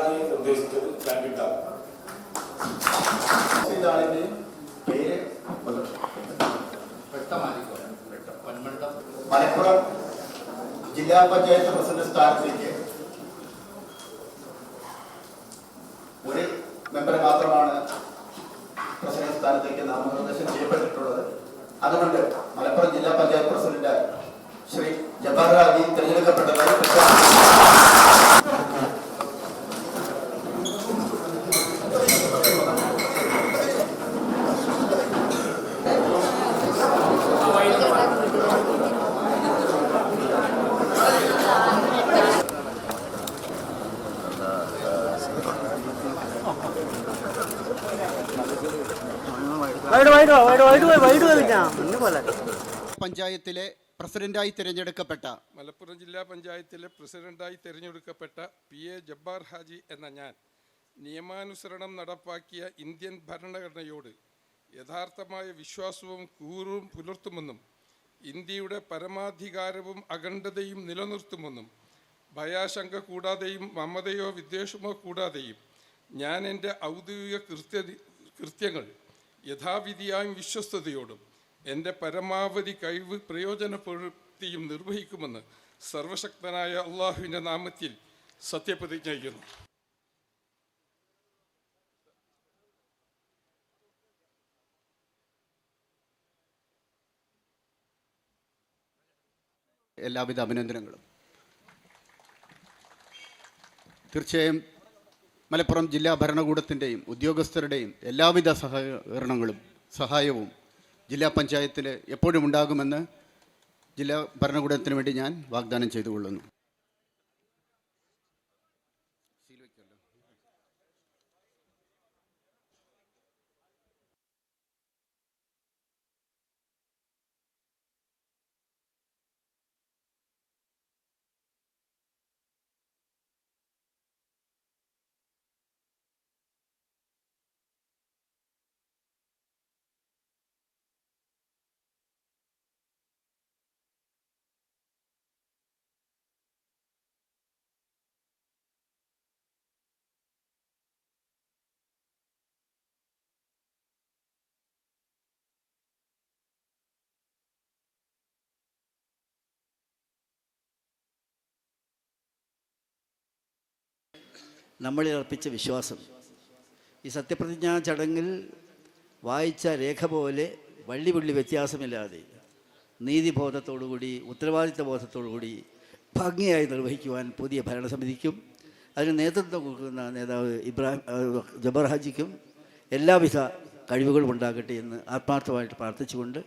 കോടതി നിർദ്ദേശിച്ചത് കണ്ടിട്ടാണ് മലപ്പുറം ജില്ലാ പഞ്ചായത്ത് പ്രസിഡന്റ് സ്ഥാനത്തേക്ക് ഒരു മെമ്പർ മാത്രമാണ് പ്രസിഡന്റ് സ്ഥാനത്തേക്ക് നാമനിർദ്ദേശം ചെയ്യപ്പെട്ടിട്ടുള്ളത്. അതുകൊണ്ട് മലപ്പുറം ജില്ലാ പഞ്ചായത്ത് പ്രസിഡന്റ് ശ്രീ ജബാർ ഹാജി തിരഞ്ഞെടുക്കപ്പെട്ടത് പഞ്ചായത്തിലെ പ്രസിഡന്റായി തിരഞ്ഞെടുക്കപ്പെട്ട മലപ്പുറം ജില്ലാ പഞ്ചായത്തിലെ പ്രസിഡന്റായി തിരഞ്ഞെടുക്കപ്പെട്ട പി എ ജബ്ബാർ ഹാജി എന്ന ഞാൻ നിയമാനുസരണം നടപ്പാക്കിയ ഇന്ത്യൻ ഭരണഘടനയോട് യഥാർത്ഥമായ വിശ്വാസവും കൂറും പുലർത്തുമെന്നും ഇന്ത്യയുടെ പരമാധികാരവും അഖണ്ഡതയും നിലനിർത്തുമെന്നും ഭയാശങ്ക കൂടാതെയും മമതയോ വിദ്വേഷമോ കൂടാതെയും ഞാൻ എന്റെ ഔദ്യോഗിക കൃത്യ കൃത്യങ്ങൾ യഥാവിധിയായും വിശ്വസ്തയോടും എന്റെ പരമാവധി കഴിവ് പ്രയോജനപ്പെടുത്തിയും നിർവഹിക്കുമെന്ന് സർവശക്തനായ അള്ളാഹുവിന്റെ നാമത്തിൽ സത്യപ്രതിജ്ഞ ചെയ്യുന്നു. എല്ലാവിധ അഭിനന്ദനങ്ങളും. തീർച്ചയായും മലപ്പുറം ജില്ലാ ഭരണകൂടത്തിന്റെയും ഉദ്യോഗസ്ഥരുടെയും എല്ലാവിധ സഹകരണങ്ങളും സഹായവും ജില്ലാ പഞ്ചായത്തിൽ എപ്പോഴും ഉണ്ടാകുമെന്ന് ജില്ലാ ഭരണകൂടത്തിന് വേണ്ടി ഞാൻ വാഗ്ദാനം ചെയ്തു നമ്മളിൽ അർപ്പിച്ച വിശ്വാസം. ഈ സത്യപ്രതിജ്ഞാ ചടങ്ങിൽ വായിച്ച രേഖ പോലെ വള്ളി പുള്ളി വ്യത്യാസമില്ലാതെ നീതിബോധത്തോടുകൂടി ഉത്തരവാദിത്ത ബോധത്തോടുകൂടി ഭംഗിയായി നിർവഹിക്കുവാൻ പുതിയ ഭരണസമിതിക്കും അതിന് നേതൃത്വം കൊടുക്കുന്ന നേതാവ് ഇബ്രാഹിം ജബർ ഹാജിക്കും എല്ലാവിധ കഴിവുകളും ഉണ്ടാകട്ടെ എന്ന് ആത്മാർത്ഥമായിട്ട് പ്രാർത്ഥിച്ചുകൊണ്ട്